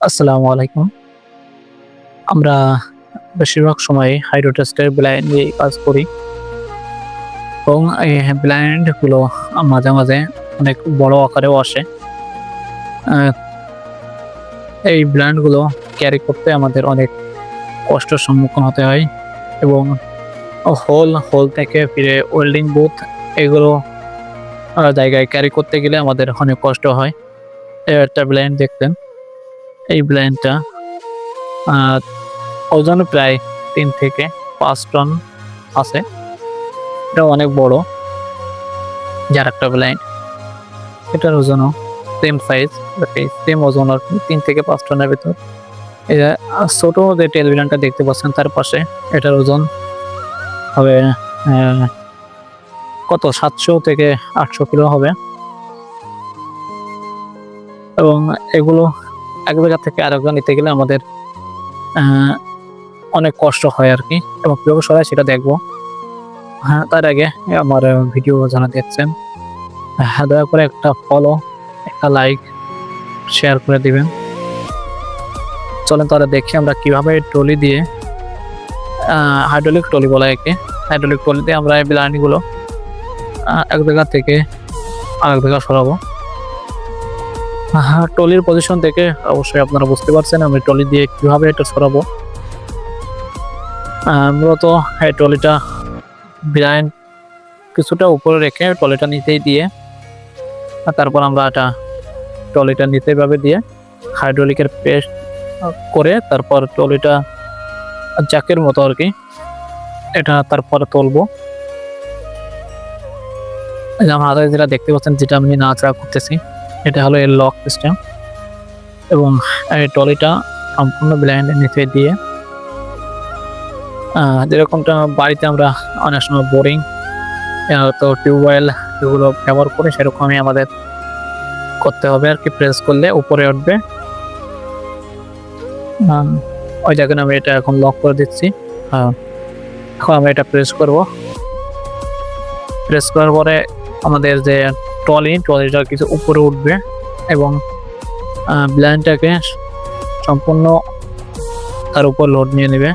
আসসালামু আলাইকুম। আমরা বেশিরভাগ সময় হাইড্রোটেস্টের ব্লাইন্ড নিয়ে কাজ করি। এবং এই ব্লাইন্ডগুলো মাঝে মাঝে অনেক বড় আকারেও আসে। এই ব্ল্যান্ডগুলো ক্যারি করতে আমাদের অনেক কষ্টের সম্মুখীন হতে হয় এবং হোল হোল থেকে ফিরে ওয়েল্ডিং বুথ এগুলো জায়গায় ক্যারি করতে গেলে আমাদের অনেক কষ্ট হয়। একটা ব্ল্যান্ড দেখতেন। এই ব্ল্যান্ডটা ওজন প্রায় তিন থেকে পাঁচ টন আছে। এটা অনেক বড়, যার একটা ব্ল্যান্ড এটার ওজনও সেম সাইজ সেম ওজন আর তিন থেকে পাঁচ টনের ভিতর। ছোট যে টেলিভিশনটা দেখতে পাচ্ছেন তার পাশে, এটার ওজন হবে কত? সাতশো থেকে আটশো কিলো হবে। এবং এগুলো এক জায়গা থেকে আরেক জায়গা নিতে গেলে আমাদের অনেক কষ্ট হয় আর কি। এবং কীভাবে সরাই সেটা দেখব। হ্যাঁ তার আগে আমার ভিডিও যারা দেখছেন হ্যাঁ দয়া করে একটা ফলো একটা লাইক শেয়ার করে দিবেন। চলেন তাহলে দেখি আমরা কীভাবে ট্রলি দিয়ে হাইড্রোলিক ট্রলি বলা একে। হাইড্রোলিক দিয়ে আমরা এই বিলানিগুলো এক জায়গা থেকে আরেক জায়গা সরাবো। ট্রলির পজিশন থেকে অবশ্যই আপনারা বুঝতে পারছেন আমি ট্রলি দিয়ে কীভাবে এটা সরাবো। মূলত এই ট্রলিটা বিরাইন কিছুটা উপরে রেখে ট্রলিটা নিচেই দিয়ে, আর তারপর আমরা এটা ট্রলিটা নিচে ভাবে দিয়ে হাইড্রোলিকের পেস্ট করে তারপর ট্রলিটা জ্যাকের মতো আর কি এটা তারপরে তুলবো। আমার হাতে যেটা দেখতে পাচ্ছেন, যেটা আমি নাচড়া করতেছি। এটা হলো এর লক সিস্টেম এবং এই ট্রলিটা সম্পূর্ণ ব্ল্যান্ডের নিচে দিয়ে যেরকমটা বাড়িতে আমরা অনেক সময় বোরিং তো টিউবওয়েল এগুলো ব্যবহার করি সেরকমই আমাদের করতে হবে আর কি প্রেস করলে উপরে উঠবে। ওই জায়গায় আমি এটা এখন লক করে দিচ্ছি। এখন আমরা এটা প্রেস করব। প্রেস করার পরে আমাদের যে ট্রলি, ট্রলিটা কিছু উপরে উঠবে এবং ব্ল্যান্ডটাকে সম্পূর্ণ তার উপর লোড নিয়ে নেবে।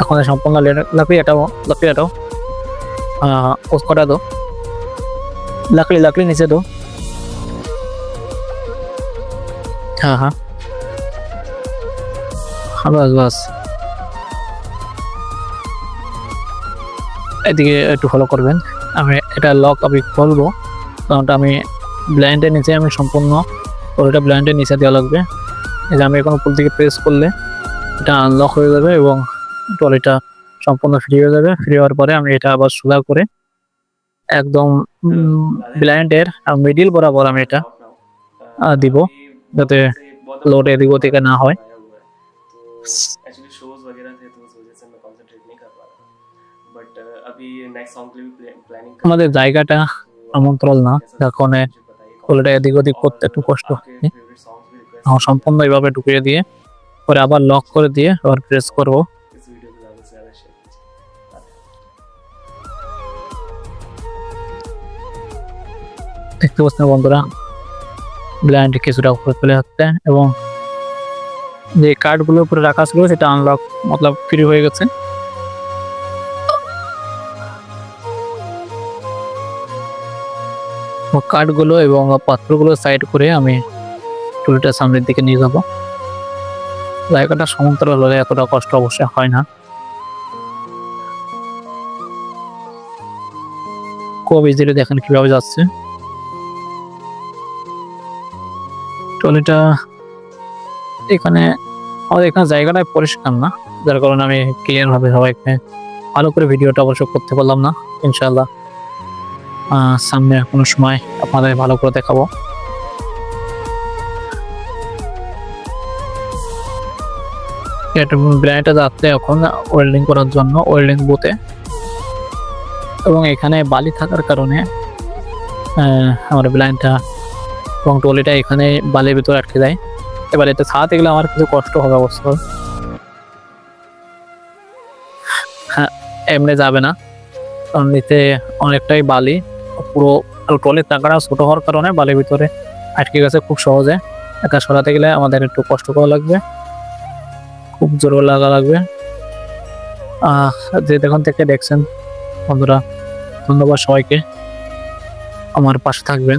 এখন সম্পূর্ণ লাকড়ি এটাও লাকড়ি এটাও ওস কটা দো লাকড়ি লাকড়ি নিচে দো হ্যাঁ, হ্যাঁ হ্যাঁ। বাস বাস। এদিকে একটু ফলো করবেন। আমি এটা লক আমি খুলবো। কারণটা আমি ব্লাইন্ডের নিচে আমি সম্পূর্ণ ওটা ব্লাইন্ডের নিচে দেওয়া লাগবে। যে আমি এখন উপর দিকে প্রেস করলে এটা আনলক হয়ে যাবে এবং ট্রলিটা সম্পূর্ণ ফ্রি হয়ে যাবে। ফ্রি হওয়ার পরে আমি এটা আবার সোজা করে একদম ব্লাইন্ডের মিডিল বরাবর আমি এটা দিব। যাতে লোড এদিক ওদিকে না হয়। एक्चुअली शोज वगैरह थे तो उस वजह से मैं कंसंट्रेट नहीं कर पा रहा था बट अभी नेक्स्ट सॉन्ग के लिए भी प्लानिंग আমাদের জায়গাটা আমন্ত্রণ না যার কারণে ওটা এদিক ওদিক করতে একটু কষ্ট হয় फेवरेट सॉन्ग्स भी रिक्वेस्ट এখন সম্পূর্ণ এইভাবে ঢুকিয়ে দিয়ে পরে আবার লক করে দিয়ে আবার প্রেস করব इस वीडियो को ज़्यादा से ज़्यादा शेयर कीजिए দেখতে পাচ্ছেন বন্ধুরা ব্ল্যান্ড কিছুটা উপরে চলে যাচ্ছে এবং যে কার্ডগুলো উপরে রাখা ছিল সেটা আনলক মতলব ফ্রি হয়ে গেছে ও কার্ডগুলো এবং পাত্রগুলো সাইড করে আমি টুলটা সামনের দিকে নিয়ে যাব। জায়গাটা সমান্তরাল হলে এতটা কষ্ট অবশ্যই হয় না। খুব ইজিলি দেখেন কীভাবে যাচ্ছে। ট্রলিটা এখানে আমাদের এখানে জায়গাটা পরিষ্কার না, যার কারণে আমি ক্লিয়ার ভাবে সবাইকে ভালো করে ভিডিওটা অবশ্য করতে পারলাম না ইনশাল্লাহ সামনে কোনো সময় আপনাদের ভালো করে দেখাবো। ব্র্যান্ডটা যাচ্ছে এখন ওয়েল্ডিং করার জন্য, ওয়েল্ডিং বুথে। এবং এখানে বালি থাকার কারণে আমার ব্ল্যান্ডটা এবং ট্রলিটা এখানে বালির ভিতরে আটকে যায়। এবার এটা ছাড়াতে গেলে আমার কিছু কষ্ট হবে অবশ্য। হ্যাঁ এমনি যাবে না। কারণ নিতে অনেকটাই বালি। পুরো ট্রলির টাকাটা ছোট হওয়ার কারণে বালির ভিতরে আটকে গেছে খুব সহজে। একা সরাতে গেলে আমাদের একটু কষ্ট করা লাগবে। খুব জোরও লাগা লাগবে। যে দেখুন থেকে দেখছেন, বন্ধুরা, ধন্যবাদ সবাইকে। আমার পাশে থাকবেন।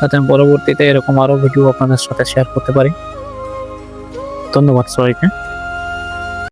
যাতে আমি পরবর্তীতে এরকম আরও ভিডিও আপনাদের সাথে শেয়ার করতে পারি। ধন্যবাদ সবাইকে।